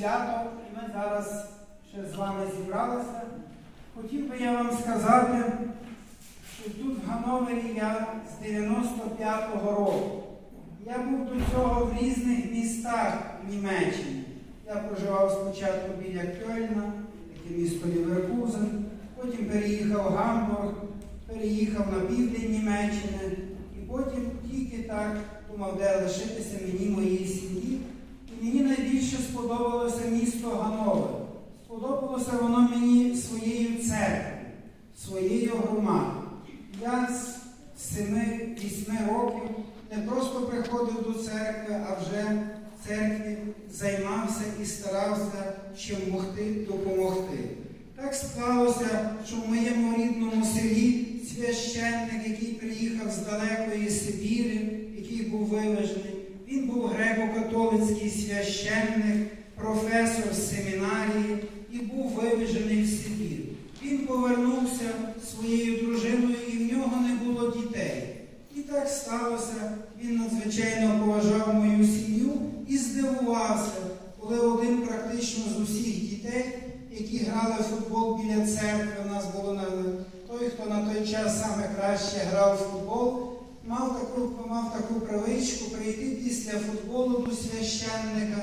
свято, і ми зараз ще з вами зібралися. Хотів би я вам сказати, що тут в Гановері я з 95-го року. Я був до цього в різних містах в Німеччині. Я проживав спочатку біля Кьольна, таке місто Ліверкузен, потім переїхав в Гамбург, переїхав на південь Німеччини, і потім тільки так думав, де лишитися мені, моїй сім'ї. Сподобалося місто Гановер. Сподобалося воно мені своєю церквою, своєю громадою. Я з 7-8 років не просто приходив до церкви, а вже в церкві займався і старався чим могти допомогти. Так склалося, що в моєму рідному селі священник, який приїхав з далекої Сибіри, який був виважений, він був греко-католицький священник, професор семінарії і був виважений в Сибір. Він повернувся своєю дружиною і в нього не було дітей. І так сталося, він надзвичайно поважав мою сім'ю і здивувався, коли один практично з усіх дітей, які грали в футбол біля церкви, у нас було на той, хто на той час саме краще грав в футбол, мав таку, мав таку привичку прийти після футболу до священника,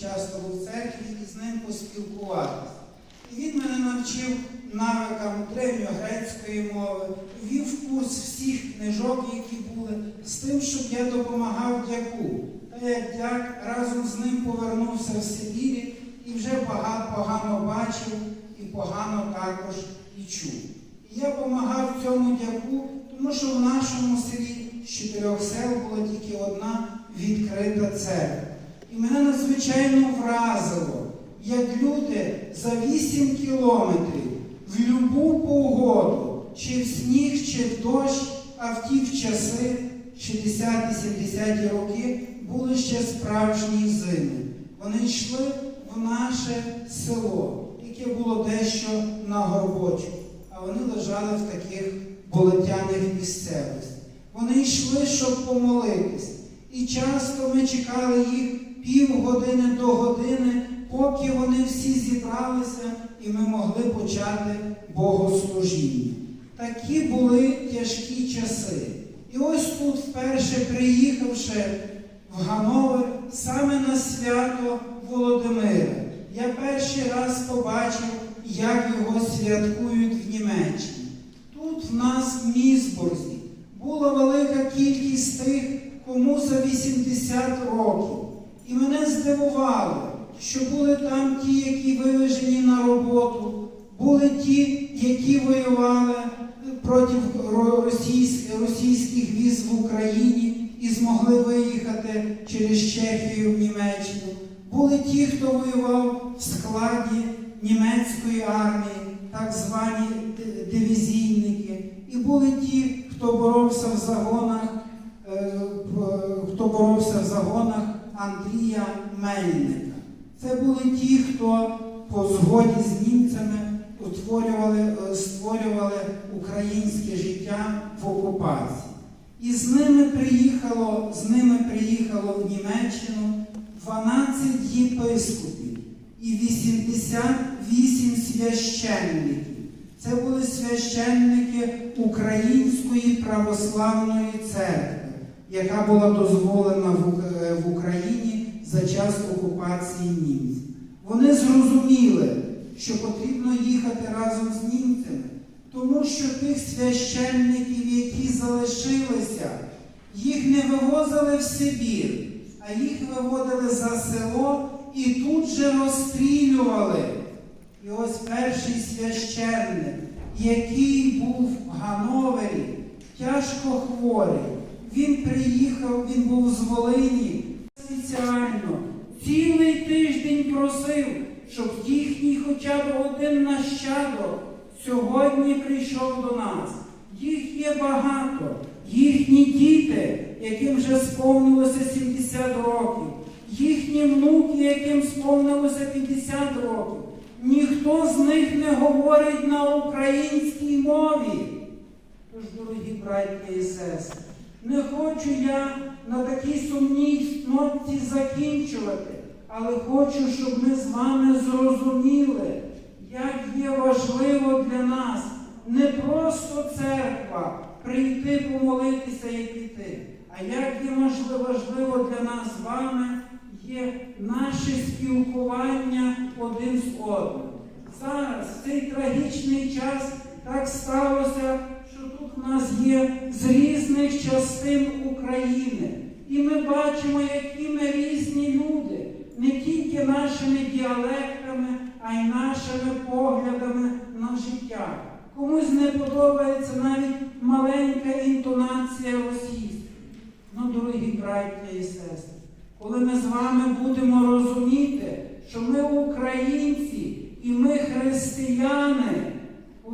часто був в церкві і з ним поспілкуватися. І він мене навчив навикам древньогрецької мови, ввів в курс всіх книжок, які були, з тим, щоб я допомагав дяку. Та як дяк разом з ним повернувся в Сибірі і вже пога- погано бачив і погано також і чув. І я допомагав цьому дяку, тому що в нашому селі з чотирьох сел була тільки одна відкрита церква. І мене надзвичайно вразило, як люди за 8 кілометрів в любу погоду, чи в сніг, чи в дощ, а в ті в часи 60-70 роки були ще справжні зими. Вони йшли в наше село, яке було дещо на горбочку, а вони лежали в таких болотяних місцевостях. Вони йшли, щоб помолитись. І часто ми чекали їх півгодини до години, поки вони всі зібралися і ми могли почати богослужіння. Такі були тяжкі часи. І ось тут, вперше приїхавши в Гановер, саме на свято Володимира, я перший раз побачив, як його святкують в Німеччині. Тут в нас в Мізбурзі була велика кількість тих, кому за 80 років. Здивувало, що були там ті, які вивезені на роботу, були ті, які воювали проти ро- російських віз в Україні і змогли виїхати через Чехію в Німеччину. Були ті, хто воював в складі німецької армії, так звані дивізійники. І були ті, хто боровся в загонах, е, хто боровся в загонах Андрія Мельника. Це були ті, хто по згоді з німцями утворювали, е, створювали українське життя в окупації. І з ними приїхало, з ними приїхало в Німеччину 12 єпископів і 88 священників. Це були священники Української православної церкви, яка була дозволена в Ук- е, в Україні за час окупації німців. Вони зрозуміли, що потрібно їхати разом з німцями, тому що тих священників, які залишилися, їх не вивозили в Сибір, а їх виводили за село і тут же розстрілювали. І ось перший священник, який був в Гановері, тяжко хворий. Він приїхав, він був з Волині спеціально. Цілий тиждень просив, щоб їхній хоча б один нащадок сьогодні прийшов до нас. Їх є багато, їхні діти, яким вже сповнилося 70 років, їхні внуки, яким сповнилося 50 років. Ніхто з них не говорить на українській мові. Тож, дорогі браті і сестри, Не хочу я на такій сумній нотці закінчувати, але хочу, щоб ми з вами зрозуміли, як є важливо для нас не просто церква прийти помолитися і піти, а як є важливо для нас з вами є наше спілкування один з одним. Зараз, в цей трагічний час, так сталося, тут нас є з різних частин України. І ми бачимо, які ми різні люди, не тільки нашими діалектами, а й нашими поглядами на життя. Комусь не подобається навіть маленька інтонація російської. Ну, дорогі браття і сестри, коли ми з вами будемо розуміти, що ми українці і ми християни,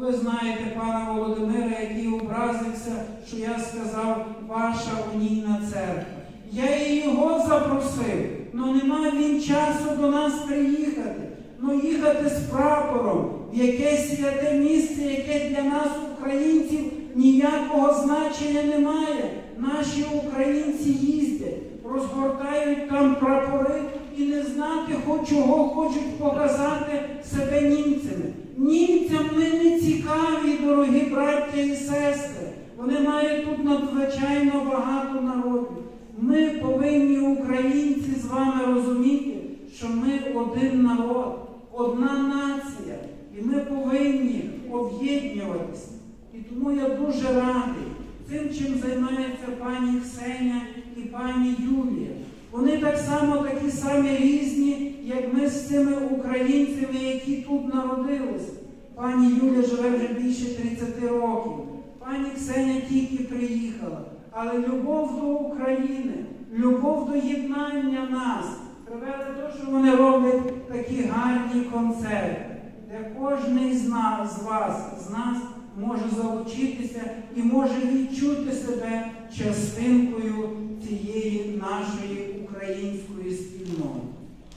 ви знаєте пана Володимира, який образився, що я сказав ваша унійна церква. Я і його запросив, але нема він часу до нас приїхати. Ну їхати з прапором в якесь святе місце, яке для нас, українців, ніякого значення не має. Наші українці їздять, розгортають там прапори і не знати, чого хочуть показати себе німцями. Німцям ми не цікаві, дорогі браття і сестри. Вони мають тут надзвичайно багато народів. Ми повинні, українці, з вами розуміти, що ми один народ, одна нація, і ми повинні об'єднуватися. І тому я дуже радий тим, чим займається пані Ксеня і пані Юлія. Вони так само такі самі різні, як ми з цими українцями, які тут народилися. Пані Юля живе вже більше 30 років. Пані Ксеня тільки приїхала. Але любов до України, любов до єднання нас привели до, що вони роблять такі гарні концерти, де кожен з нас, з вас, з нас може залучитися і може відчути себе частинкою цієї нашої української спільноти.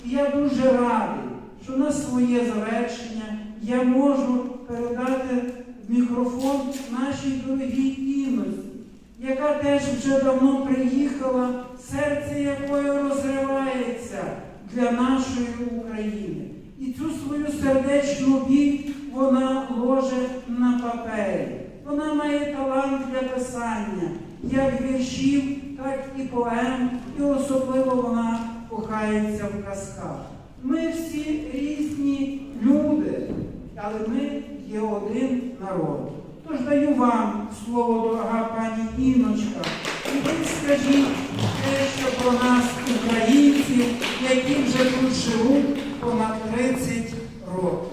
І я дуже радий, що на своє завершення я можу передати мікрофон нашій дорогій Іносі, яка теж вже давно приїхала, серце якої розривається для нашої України. І цю свою сердечну біль вона ложе на папері. Вона має талант для писання, як віршів, так і поем, і особливо вона кохається в казках. Ми всі різні люди, але ми є один народ. Тож даю вам слово, дорога пані Іночка, і ви скажіть те, що про нас, українців, які вже тут живуть понад 30 років.